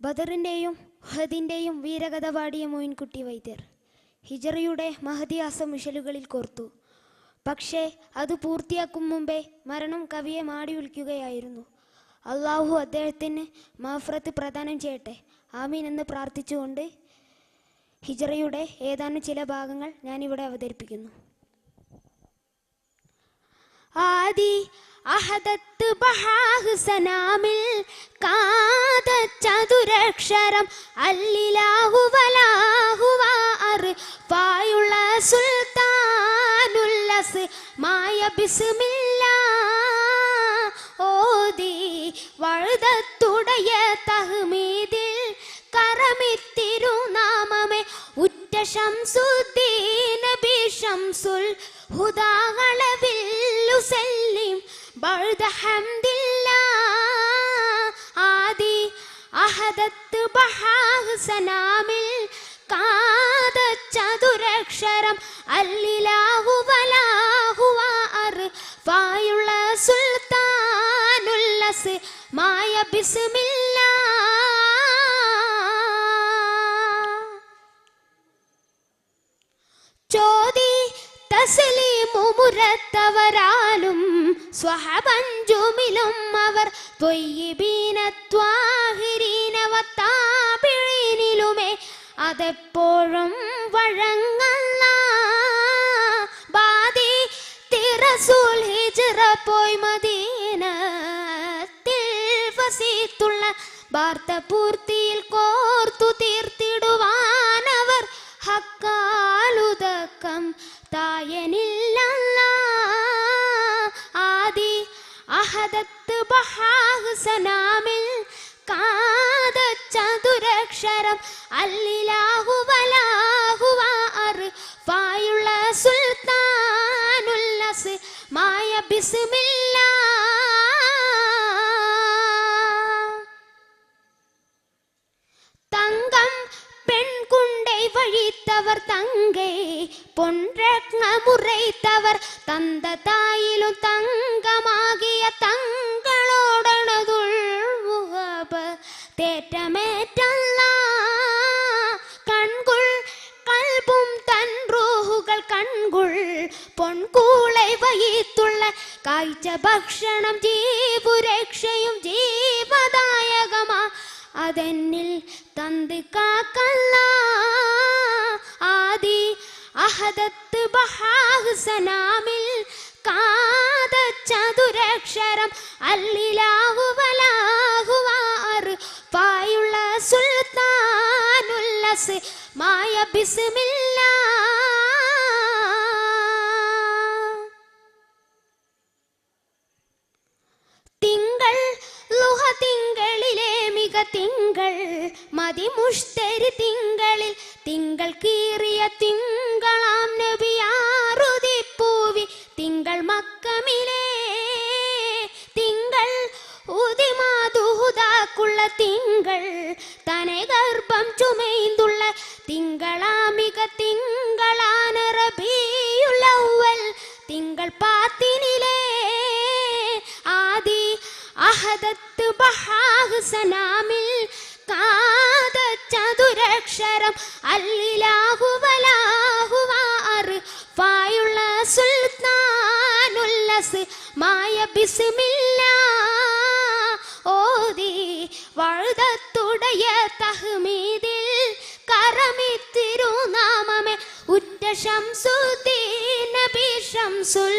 ബദറിന്റെയും ഹദിന്റെയും വീരകഥ പാടിയ മോയിൻകുട്ടി വൈദ്യർ. ഹിജറയുടെ മഹതിയാസ മിഷലുകളിൽ കോർത്തു. പക്ഷേ അത് പൂർത്തിയാക്കും മുമ്പേ മരണം കവിയെ മാടി വിളിക്കുകയായിരുന്നു. അള്ളാഹു അദ്ദേഹത്തിന് മാഫ്രത്ത് പ്രദാനം ചെയ്യട്ടെ ആമീൻ എന്ന് പ്രാർത്ഥിച്ചുകൊണ്ട് ഹിജറയുടെ ഏതാനും ചില ഭാഗങ്ങൾ ഞാനിവിടെ അവതരിപ്പിക്കുന്നു. ആദി അഹദത്ത് ബഹാഹ് സനാമിൽ കാത ചതുരക്ഷരം അല്ലിലാഹു പായുള്ള സുൽത്താനുല്ലസ് മായ ബിസ്മില്ല. ഓതി വഴുതത്തുടയ തഹ്മീദിൽ കറമിത്തിരുനാമമേ ഉറ്റ ശംസുദ്ദീൻ നബി ശംസുൽ. ഹുദാകളവില്ലു സെല്ലിം ബഴുത ഹംദില്ല അഹദത്ത് ബഹാഹുസനാമിൽ കാത ചതുരക്ഷരം അല്ലിലാഹു വലാഹു വാർ ഫായുള്ള സുൽത്താനുല്ലസ് മായ ബിസ്മില്ല. ചോദി തസ്ലീമു മുരത്തവരാലും സ്വഹബഞ്ചുമിലും അവർ ത്വയ്യിബീനത്വാഹിരീനവത്താപിഴീനിലുമേ അതെപ്പോഴും വഴങ്ങല്ല ബാദി തിറസൂൽ ഹിജ്റ പോയി മദീനത്തിൽ വസീത്തുള്ള വാർത്ത പൂർത്തിയിൽ കോർത്തു തീർത്തിടുവാനവർ ഹക്കാലുതക്കം തായനില്ല ആദി അഹദത്ത് ബഹാഹ് സനാമിൽ കാത അക്ഷരം അല്ലിലാഹുവലാഹുവാറ് പായുള്ള സുൽത്താനുല്ലസ് മായ ബിസ്മില്ല തങ്കം പെൺകുണ്ടൈ വഴിത്തവർ തങ്കേ പൊൻരത്ന മുറൈത്തവർ തന്ത തായിലും തങ്കമാകിയ തങ്ക കൺകുൾ പൊൻകൂളை വയിത്തുള്ള കാഴ്ച ഭക്ഷണം ജീവുരക്ഷയും ജീവദായകമാ. അതെന്നിൽ തന്ത് കാക്കല്ല. ആദി അഹദത്ത് ബഹാഹുസനാമിൽ കാത ചതുരക്ഷരം അല്ലിലാഹു വലാഹു വാർ പായുള്ള സുൽത്താനുല്ലസ് മായ ബിസ്മില്ല തിങ്കൾ മതിമുഷ്തരി തിങ്കളിൽ തിങ്കൾ കീറിയ തിങ്കളാം നബിയാറുതി പൂവി തിങ്കൾ മക്കമിലേ തിങ്കൾ ഉദിമാതുഹുതാക്കുള്ള തിങ്കൾ തനെ ഗർഭം ചുമൈന്തുള്ള തിങ്കളാമിക തിങ്കളാന അഹദത്ത് ബഹാഹ് സനാമിൽ കാത ചതുരക്ഷരം അല്ലാഹു വലാഹു വാർ ഫായുള്ള സുൽത്താനുല്ലസ് മായ ബിസ്മില്ല. ഓതി വഴുതത്തുടയ തഹ്മീദിൽ കറമിത്തിരുനാമമേ ഉറ്റ ശംസുദ്ദീൻ നബി ശംസുൽ.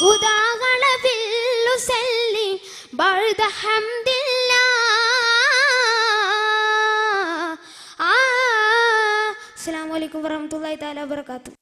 ഹുദാകളവില്ലു സെല്ലി ബഴുത ഹംദില്ല അസ്സലാമു അലൈക്കും വറഹ്മത്തുള്ളാഹി തആല വബറകാതുഹു.